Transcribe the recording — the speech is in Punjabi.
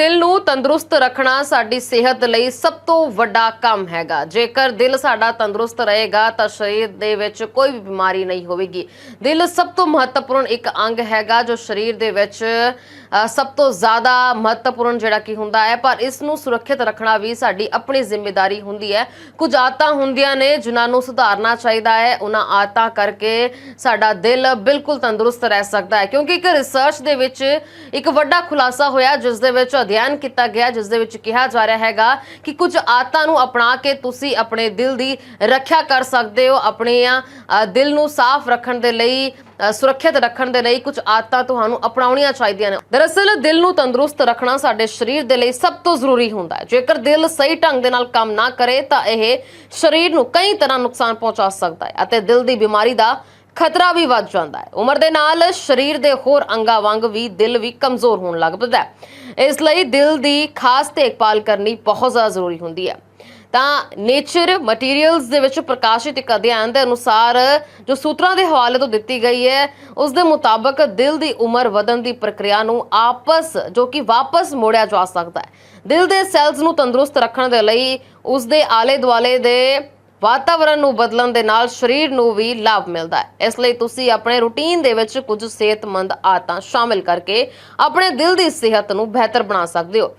ਦਿਲ ਨੂੰ ਤੰਦਰੁਸਤ ਰੱਖਣਾ ਸਾਡੀ ਸਿਹਤ ਲਈ ਸਭ ਤੋਂ ਵੱਡਾ ਕੰਮ ਹੈਗਾ। ਜੇਕਰ ਦਿਲ ਸਾਡਾ ਤੰਦਰੁਸਤ ਰਹੇਗਾ ਤਾਂ ਸਰੀਰ ਦੇ ਵਿੱਚ ਕੋਈ ਵੀ ਬਿਮਾਰੀ ਨਹੀਂ ਹੋਵੇਗੀ। ਦਿਲ ਸਭ ਤੋਂ ਮਹੱਤਵਪੂਰਨ ਇੱਕ ਅੰਗ ਹੈਗਾ ਜੋ ਸਰੀਰ ਦੇ ਵਿੱਚ ਅ, ਸਭ ਤੋਂ ਜ਼ਿਆਦਾ ਮਹੱਤਵਪੂਰਨ ਜਿਹੜਾ ਕਿ ਹੁੰਦਾ ਹੈ। ਪਰ ਇਸ ਨੂੰ ਸੁਰੱਖਿਅਤ ਰੱਖਣਾ ਵੀ ਸਾਡੀ ਆਪਣੀ ਜ਼ਿੰਮੇਵਾਰੀ ਹੁੰਦੀ ਹੈ। ਕੁਝ ਆਦਤਾਂ ਹੁੰਦੀਆਂ ਨੇ ਜਿਨ੍ਹਾਂ ਨੂੰ ਸੁਧਾਰਨਾ ਚਾਹੀਦਾ ਹੈ। ਉਹਨਾਂ ਆਦਤਾਂ ਕਰਕੇ ਸਾਡਾ ਦਿਲ ਬਿਲਕੁਲ ਤੰਦਰੁਸਤ ਰਹਿ ਸਕਦਾ ਹੈ। ਕਿਉਂਕਿ ਇੱਕ ਰਿਸਰਚ ਦੇ ਵਿੱਚ ਇੱਕ ਵੱਡਾ ਖੁਲਾਸਾ ਹੋਇਆ ਜਿਸ ਦੇ ਵਿੱਚ ਅਧਿਐਨ ਕੀਤਾ ਗਿਆ, ਜਿਸ ਦੇ ਵਿੱਚ ਕਿਹਾ ਜਾ ਰਿਹਾ ਹੈਗਾ ਕਿ ਕੁਝ ਆਦਤਾਂ ਨੂੰ ਅਪਣਾ ਕੇ ਤੁਸੀਂ ਆਪਣੇ ਦਿਲ ਦੀ ਰੱਖਿਆ ਕਰ ਸਕਦੇ ਹੋ ਆਪਣੇ ਦਿਲ ਨੂੰ ਸਾਫ਼ ਰੱਖਣ ਦੇ ਲਈ ਸੁਰੱਖਿਅਤ ਰੱਖਣ ਦੇ ਲਈ ਕੁਝ ਆਦਤਾਂ ਤੁਹਾਨੂੰ ਅਪਣਾਉਣੀਆਂ ਚਾਹੀਦੀਆਂ ਨੇ। ਦਰਅਸਲ, ਦਿਲ ਨੂੰ ਤੰਦਰੁਸਤ ਰੱਖਣਾ ਸਾਡੇ ਸਰੀਰ ਦੇ ਲਈ ਸਭ ਤੋਂ ਜ਼ਰੂਰੀ ਹੁੰਦਾ ਹੈ। ਜੇਕਰ ਦਿਲ ਸਹੀ ਢੰਗ ਦੇ ਨਾਲ ਕੰਮ ਨਾ ਕਰੇ, ਤਾਂ ਇਹ ਸਰੀਰ ਨੂੰ ਕਈ ਤਰ੍ਹਾਂ ਨੁਕਸਾਨ ਪਹੁੰਚਾ ਸਕਦਾ ਹੈ ਅਤੇ ਦਿਲ ਦੀ ਬਿਮਾਰੀ ਦਾ ਖਤਰਾ ਵੀ ਵੱਧ ਜਾਂਦਾ ਹੈ। ਉਮਰ ਦੇ ਨਾਲ ਸਰੀਰ ਦੇ ਹੋਰ ਅੰਗਾਂ ਵਾਂਗ ਵੀ ਦਿਲ ਵੀ ਕਮਜ਼ੋਰ ਹੋਣ ਲੱਗ ਪੈਂਦਾ ਹੈ। ਇਸ ਲਈ ਦਿਲ ਦੀ ਖਾਸ ਦੇਖਭਾਲ ਕਰਨੀ ਬਹੁਤ ਜ਼ਿਆਦਾ ਜ਼ਰੂਰੀ ਹੁੰਦੀ ਹੈ। ਤਾਂ ਨੇਚਰ ਮਟੀਰੀਅਲਸ ਦੇ ਵਿੱਚ ਪ੍ਰਕਾਸ਼ਿਤ ਇੱਕ ਅਧਿਐਨ ਦੇ ਅਨੁਸਾਰ ਜੋ ਸੂਤਰਾਂ ਦੇ ਹਵਾਲੇ ਤੋਂ ਦਿੱਤੀ ਗਈ ਹੈ, ਉਸ ਦੇ ਮੁਤਾਬਕ ਦਿਲ ਦੀ ਉਮਰ ਵਧਣ ਦੀ ਪ੍ਰਕਿਰਿਆ ਨੂੰ ਆਪਸ, ਜੋ ਕਿ ਵਾਪਸ ਮੋੜਿਆ ਜਾ ਸਕਦਾ ਹੈ। ਦਿਲ ਦੇ ਸੈਲਸ ਨੂੰ ਤੰਦਰੁਸਤ ਰੱਖਣ ਦੇ ਲਈ ਉਸ ਦੇ ਆਲੇ ਦੁਆਲੇ ਦੇ ਵਾਤਾਵਰਣ ਨੂੰ ਬਦਲਣ ਦੇ ਨਾਲ ਸਰੀਰ ਨੂੰ ਵੀ ਲਾਭ ਮਿਲਦਾ ਹੈ। ਇਸ ਲਈ ਤੁਸੀਂ ਆਪਣੇ ਰੁਟੀਨ ਦੇ ਵਿੱਚ ਕੁਝ ਸਿਹਤਮੰਦ ਆਦਤਾਂ ਸ਼ਾਮਿਲ ਕਰਕੇ ਆਪਣੇ ਦਿਲ ਦੀ ਸਿਹਤ ਨੂੰ ਬਿਹਤਰ ਬਣਾ ਸਕਦੇ ਹੋ।